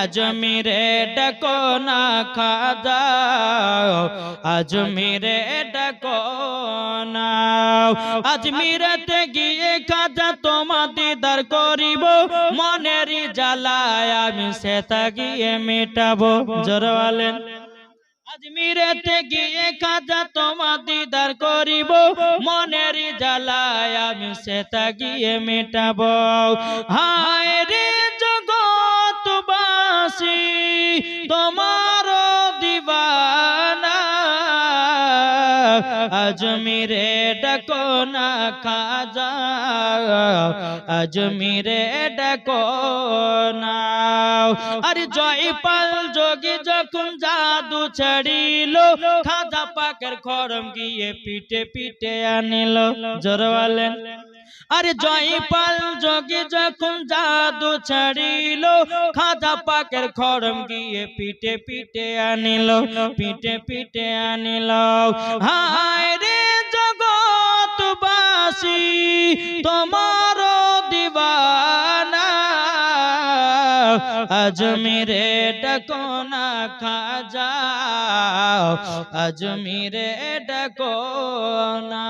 আজমিরে ডাকো না খাজা আজমিরে ডাকো না। আজমিরেতে গিয়ে খাজা তোমা দিদার করিব মনেরই জ্বালায় আমি সেটা গিয়ে মেটাবো। আজমিরেতে গিয়ে খাজা তোমা দিদার করিব, মনের জ্বালায় আমি সেটা গিয়ে মেটাবো। হায় রে তোমার দিবানা। আজমিরে ডাকো না খাজা। আজমিরে ডাকো না। আরে জয়পাল যোগী যখন জাদু ছাড়িল, খাজা পাকের খরম গিয়ে পিটে পিটে আনিল। জোরওয়ালেন আরে জয়পাল যোগী যখন জাদু ছাড়িল খাজা পাকের খরম গিয়ে পিটে পিটে আনিল পিটে পিটে আনিল। হায় রে জগৎবাসী তোমার দিবানা। আজমিরে ডাকো না খাজা আজমিরে ডাকো না